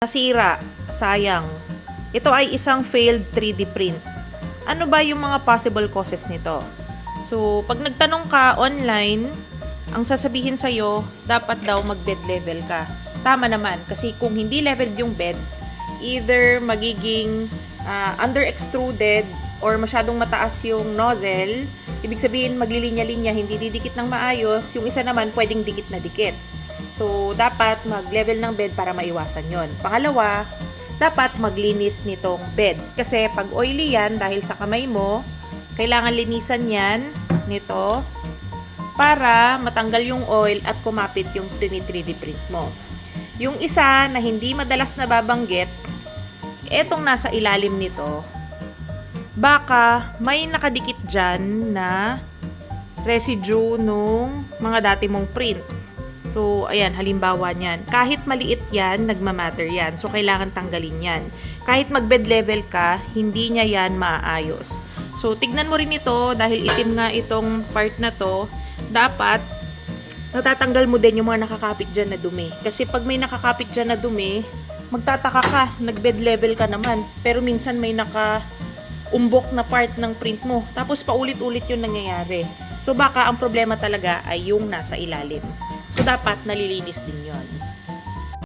nasira, sayang. Ito ay isang failed 3D print. Ano ba yung mga possible causes nito? So, pag nagtanong ka online, ang sasabihin sa'yo, dapat daw mag-bed level ka. Tama naman, kasi kung hindi leveled yung bed, either magiging ah, under-extruded or masyadong mataas yung nozzle, ibig sabihin maglilinya-linya, hindi didikit ng maayos, yung isa naman pwedeng dikit na dikit. So, dapat mag-level ng bed para maiwasan yon. Pangalawa, dapat maglinis nitong bed. Kasi pag oily yan, dahil sa kamay mo, kailangan linisan yan nito para matanggal yung oil at kumapit yung 3D print mo. Yung isa na hindi madalas nababanggit, etong nasa ilalim nito, baka may nakadikit dyan na residue nung mga dati mong print. So, ayan, halimbawa niyan. Kahit maliit yan, nagmamatter yan. So, kailangan tanggalin yan. Kahit mag-bed level ka, hindi niya yan maayos. So, tignan mo rin ito, dahil itim nga itong part na to, dapat natatanggal mo din yung mga nakakapit dyan na dumi. Kasi pag may nakakapit dyan na dumi, magtataka ka, nag-bed level ka naman. Pero minsan may naka umbok na part ng print mo. Tapos paulit-ulit yung nangyayari. So baka ang problema talaga ay yung nasa ilalim. So dapat nalilinis din yon.